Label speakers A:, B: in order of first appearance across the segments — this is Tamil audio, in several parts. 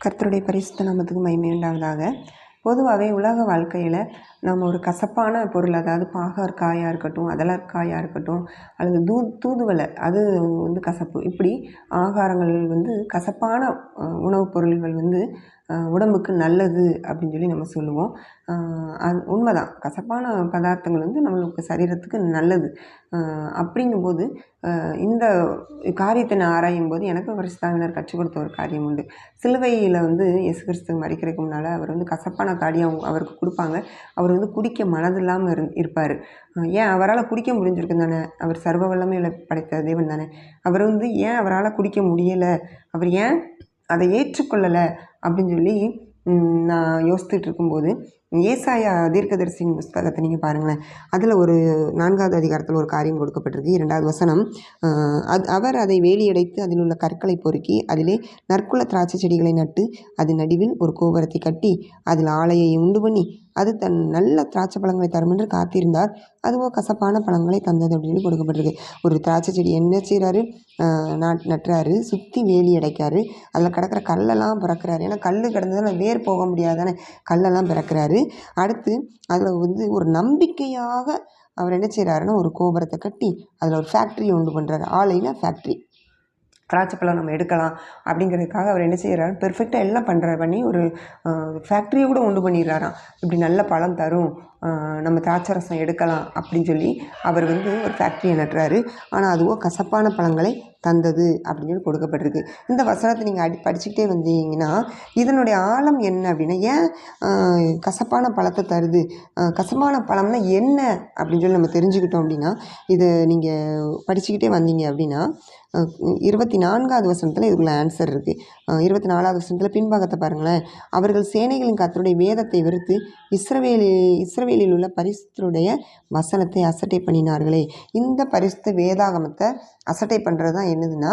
A: கர்த்தருடைய பரிசுத்த நாமத்துக்கு மகிமை உண்டாவதாக. பொதுவாகவே உலக வாழ்க்கையில் நம்ம ஒரு கசப்பான பொருள் அதாவது பாகார் காயாக இருக்கட்டும் அதலர் காயாக இருக்கட்டும் அல்லது தூ தூதுவளை அது வந்து கசப்பு. இப்படி ஆகாரங்கள் வந்து கசப்பான உணவுப் பொருள்கள் வந்து உடம்புக்கு நல்லது அப்படின்னு சொல்லி நம்ம சொல்லுவோம். அது உண்மைதான். கசப்பான பதார்த்தங்கள் வந்து நம்மளுக்கு சரீரத்துக்கு நல்லது. அப்படிங்கும்போது இந்த காரியத்தை நான் ஆராயும் போது எனக்கு பரிசுத்தாவினர் கற்றுக் கொடுத்த ஒரு காரியம் உண்டு. சிலுவையில் வந்து எசு கிறிஸ்து மறிக்கிறதுக்கு முன்னால் அவர் வந்து கசப்பான காரியம் அவருக்கு கொடுப்பாங்க. அவர் வந்து குடிக்க மனதில்லாமல் இரு இருப்பார். ஏன் அவரால் குடிக்க முடிஞ்சிருக்கு தானே? அவர் சர்வ வல்லமையில் படைத்த தேவன் தானே? அவர் வந்து ஏன் அவரால் குடிக்க முடியலை? அவர் ஏன் அதை ஏற்றுக்கொள்ளலை அப்படின்னு சொல்லி நான் யோசித்துட்டு இருக்கும்போது ஏசாயா தீர்க்கதரிசியின் புஸ்தகத்தை நீங்கள் பாருங்களேன். அதில் ஒரு நான்காவது அதிகாரத்தில் ஒரு காரியம் கொடுக்கப்பட்டிருக்கு. இரண்டாவது வசனம் அது அவர் அதை வேலியடைத்து அதில் உள்ள கற்களை பொறுக்கி அதிலே நற்குல திராட்சை செடிகளை நட்டு அதன் நடுவில் ஒரு கோபுரத்தை கட்டி அதில் ஆலையை உண்டு பண்ணி அது தன் நல்ல திராட்சை பழங்களை தரும் என்று காத்திருந்தார். அதுவோ கசப்பான பழங்களை தந்தது அப்படின்னு கொடுக்கப்பட்டிருக்கு. ஒரு திராட்சை செடி என்ன செய்கிறாரு நாட் நட்டுறாரு சுற்றி வேலி அடைக்கிறாரு அதில் கிடக்கிற கல்லெல்லாம் பிறக்கிறாரு. ஏன்னா கல் கிடந்ததுன்னா வேர் போக முடியாதானே? கல்லெல்லாம் பிறக்கிறாரு. அடுத்து அதில் வந்து ஒரு நம்பிக்கையாக அவர் என்ன செய்கிறாருன்னா ஒரு கோபுரத்தை கட்டி அதில் ஒரு ஃபேக்ட்ரி உண்டு பண்ணுறாரு ஆலைனா ஃபேக்ட்ரி திராட்சைப்பழம் நம்ம எடுக்கலாம் அப்படிங்கிறதுக்காக அவர் என்ன செய்கிறாரு பெர்ஃபெக்டாக எல்லாம் பண்ணுற பண்ணி ஒரு ஃபேக்ட்ரியை கூட உண்டு பண்ணிடுறாராம். இப்படி நல்ல பழம் தரும். நம்ம திராட்சை ரசம் எடுக்கலாம் அப்படின்னு சொல்லி அவர் வந்து ஒரு ஃபேக்ட்ரியை நட்டுறாரு. ஆனால் அதுவோ கசப்பான பழங்களை தந்தது அப்படின்னு சொல்லி கொடுக்கப்பட்டிருக்கு. இந்த வசனத்தை நீங்கள் அடி படிச்சுக்கிட்டே வந்தீங்கன்னா இதனுடைய ஆழம் என்ன அப்படின்னா ஏன் கசப்பான பழத்தை தருது? கசப்பான பழம்னா என்ன அப்படின்னு சொல்லி நம்ம தெரிஞ்சுக்கிட்டோம் அப்படின்னா இதை நீங்கள் படிச்சுக்கிட்டே வந்தீங்க அப்படின்னா இருபத்தி நான்காவது வசனத்தில் இதுக்குள்ள ஆன்சர் இருக்குது இருபத்தி நாலாவது வசனத்தில் பின்பாகத்தை பாருங்களேன். அவர்கள் சேனைகளின் கத்தருடைய வேதத்தை வெறுத்து இஸ்ரவேலி இஸ்ரவேலில் உள்ள பரிசுத்தருடைய வசனத்தை அசட்டை பண்ணினார்களே. இந்த பரிசுத்த வேதாகமத்தை அசட்டை பண்ணுறது தான் என்னதுன்னா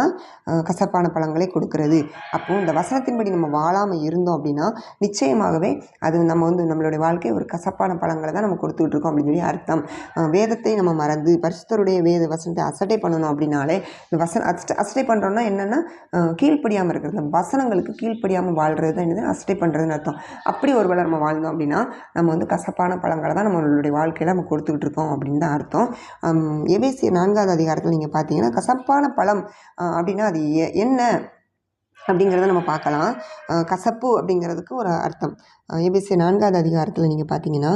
A: கசப்பான பழங்களை கொடுக்கறது. அப்போது இந்த வசனத்தின்படி நம்ம வாழாமல் இருந்தோம் அப்படின்னா நிச்சயமாகவே அது நம்ம வந்து நம்மளுடைய வாழ்க்கை ஒரு கசப்பான பழங்களை தான் நம்ம கொடுத்துக்கிட்டு இருக்கோம் அப்படின்னு சொல்லி அர்த்தம். வேதத்தை நம்ம மறந்து பரிசுத்தருடைய வேத வசனத்தை அசட்டை பண்ணணும் அப்படின்னாலே இந்த வசன அசட்டை அசட்டை பண்ணுறோன்னா என்னென்னா கீழ்ப்படியாமல் இருக்கிறது. வசனங்களுக்கு கீழ்ப்படியாமல் வாழ்கிறது தான் என்னது? அசட்டை பண்ணுறதுன்னு அர்த்தம். அப்படி ஒரு வேளை நம்ம வாழ்ந்தோம் அப்படின்னா நம்ம வந்து கசப்பான பழங்கள் தான் நம்மளுடைய வாழ்க்கையில் நம்ம கொடுத்துக்கிட்டு இருக்கோம் அப்படின்னு தான் அர்த்தம். எபேசிய நான்காவது அதிகாரத்தில் நீங்கள் பார்த்தீங்கன்னா கசப்பான பழம் அப்படின்னா அது என்ன அப்படிங்கிறத நம்ம பார்க்கலாம். கசப்பு அப்படிங்கிறதுக்கு ஒரு அர்த்தம். ஏபிசி நான்காவது அதிகாரத்தில் நீங்கள் பார்த்தீங்கன்னா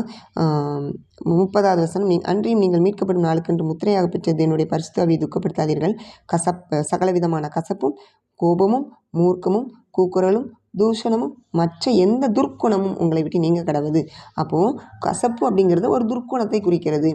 A: முப்பதாவது வசனம் நீ அன்றியும் நீங்கள் மீட்கப்படும் நாளுக்கென்று முத்திரையாக பெற்றது என்னுடைய பரிசுத்தாவியை துக்கப்படுத்தாதீர்கள். கசப் சகலவிதமான கசப்பும் கோபமும் மூர்க்கமும் கூக்குரலும் தூஷணமும் மற்ற எந்த துர்க்குணமும் உங்களை விட்டு நீங்க கிடவுது. அப்போது கசப்பு அப்படிங்கிறது ஒரு துர்க்குணத்தை குறிக்கிறது.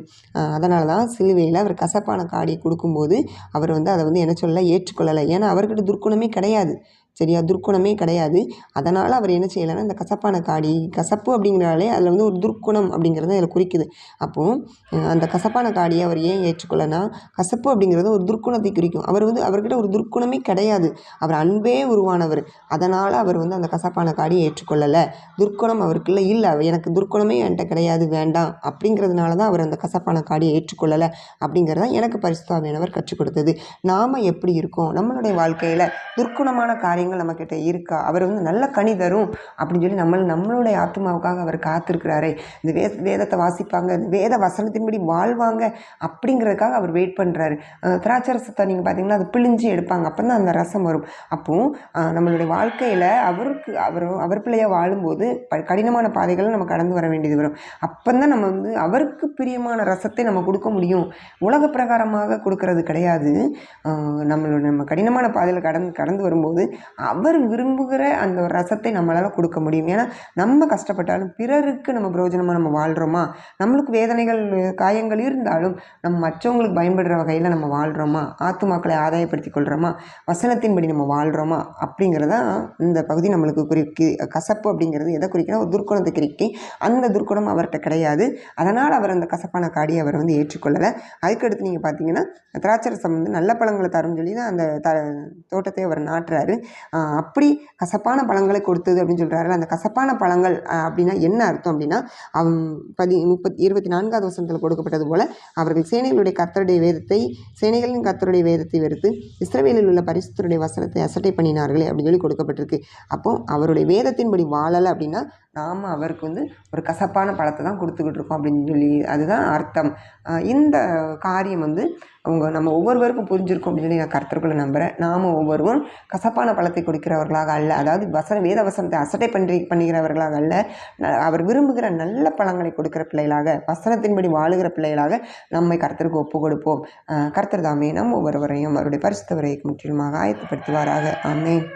A: அதனால தான் சிலுவையில் அவர் கசப்பான காடியை கொடுக்கும்போது அவர் வந்து அதை வந்து என்ன சொல்ல ஏற்றுக்கொள்ளலை. ஏன்னா அவர்கிட்ட துர்க்குணமே கிடையாது. சரியா? துர்க்குணமே கிடையாது. அதனால் அவர் என்ன செய்யலைன்னா இந்த கசப்பான காடி கசப்பு அப்படிங்கிறாலே அதில் வந்து ஒரு துர்க்குணம் அப்படிங்கிறத அதில் குறிக்குது. அப்போது அந்த கசப்பான காடியை அவர் ஏன் ஏற்றுக்கொள்ளனா கசப்பு அப்படிங்கிறது ஒரு துர்க்குணத்தை குறிக்கும். அவர் வந்து அவர்கிட்ட ஒரு துர்க்குணமே கிடையாது. அவர் அன்பே உருவானவர். அதனால் அவர் வந்து அந்த கசப்பான காடியை ஏற்றுக்கொள்ளலை. துர்க்குணம் அவருக்குள்ள இல்லை. எனக்கு துர்க்குணமே என்கிட்ட கிடையாது வேண்டாம் அப்படிங்கிறதுனால தான் அவர் அந்த கசப்பான காடியை ஏற்றுக்கொள்ளலை அப்படிங்கிறத எனக்கு பரிசுத்தாவியானவர் கற்றுக் கொடுத்தது. நாம் எப்படி இருக்கோம்? நம்மளுடைய வாழ்க்கையில் துர்க்குணமான காரியம் காரியங்கள் நம்மக்கிட்ட இருக்கா? அவர் வந்து நல்ல கனி தரும் அப்படின்னு சொல்லி நம்ம நம்மளுடைய ஆத்மாவுக்காக அவர் காத்திருக்கிறாரே. இந்த வே வேதத்தை வாசிப்பாங்க இந்த வேத வசனத்தின்படி வாழ்வாங்க அப்படிங்கிறதுக்காக அவர் வெயிட் பண்ணுறாரு திராட்சை ரசத்தை நீங்கள் பார்த்தீங்கன்னா அது பிழிஞ்சு எடுப்பாங்க. அப்போ தான் அந்த ரசம் வரும். அப்போது நம்மளுடைய வாழ்க்கையில் அவருக்கு அவர் அவர் பிள்ளையாக வாழும்போது ப கடினமான பாதைகளை நம்ம கடந்து வர வேண்டியது வரும். அப்போ தான் நம்ம வந்து அவருக்கு பிரியமான ரசத்தை நம்ம கொடுக்க முடியும். உலக பிரகாரமாக கொடுக்கறது கிடையாது. நம்மளோட நம்ம கடினமான பாதையில் கடந்து கடந்து வரும்போது அவர் விரும்புகிற அந்த ஒரு ரசத்தை நம்மளால் கொடுக்க முடியும். ஏன்னா நம்ம கஷ்டப்பட்டாலும் பிறருக்கு நம்ம பிரயோஜனமாக நம்ம வாழ்கிறோமா நம்மளுக்கு வேதனைகள் காயங்கள் இருந்தாலும் நம்ம மற்றவங்களுக்கு பயன்படுற வகையில் நம்ம வாழ்கிறோமா ஆத்துமாக்களை ஆதாயப்படுத்தி கொள்கிறோமா வசனத்தின்படி நம்ம வாழ்கிறோமா அப்படிங்கிறதா இந்த பகுதி நம்மளுக்கு குறிக்கி கசப்பு அப்படிங்கிறது எதை குறிக்கணும் ஒரு துர்க்குணத்தை குறிக்கி. அந்த துர்க்குணம் அவர்கிட்ட கிடையாது. அதனால் அவர் அந்த கசப்பான காடியை அவர் வந்து ஏற்றுக்கொள்ளலை. அதுக்கடுத்து நீங்கள் பார்த்தீங்கன்னா திராட்சை ரசம் வந்து நல்ல பழங்களை தரும்னு சொல்லி தான் அந்த த தோட்டத்தை அவர் நாட்டுறாரு. அப்படி கசப்பான பழங்களை கொடுத்தது அப்படின்னு சொல்கிறாரு அந்த கசப்பான பழங்கள் அப்படின்னா என்ன அர்த்தம் அப்படின்னா அவன் பதி முப்பத்தி இருபத்தி நான்காவது வசனத்தில் கொடுக்கப்பட்டது போல அவர்கள் சேனைகளுடைய கர்த்தருடைய வேதத்தை சேனைகளின் கர்த்தருடைய வேதத்தை வெறுத்து இஸ்ரவேலில் உள்ள பரிசுத்தருடைய வசனத்தை அசட்டை பண்ணினார்களே அப்படின்னு சொல்லி கொடுக்கப்பட்டிருக்கு. அப்போ அவருடைய வேதத்தின்படி வாழலை அப்படின்னா நாம் அவருக்கு வந்து ஒரு கசப்பான பழத்தை தான் கொடுத்துக்கிட்டு இருக்கோம் அப்படின்னு சொல்லி அதுதான் அர்த்தம். இந்த காரியம் வந்து அவங்க நம்ம ஒவ்வொருவருக்கும் புரிஞ்சிருக்கும் அப்படின்னு சொல்லி நான் கருத்தர்களை நம்புகிறேன் நாம் ஒவ்வொருவரும் கசப்பான பழத்தை கொடுக்கிறவர்களாக அல்ல அதாவது வசன வேத வசனத்தை அசட்டை பண்ணி பண்ணுகிறவர்களாக அல்ல. ந- அவர் விரும்புகிற நல்ல பழங்களை கொடுக்கிற பிள்ளைகளாக வசனத்தின்படி வாழுகிற பிள்ளைகளாக நம்மை கருத்தருக்கு ஒப்பு கொடுப்போம் கருத்தர் கர்த்தர் தாமே நம் ஒவ்வொருவரையும் அவருடைய பரிசுத்தவரை முற்றிலுமாக ஆயத்தப்படுத்துவாராக. ஆமே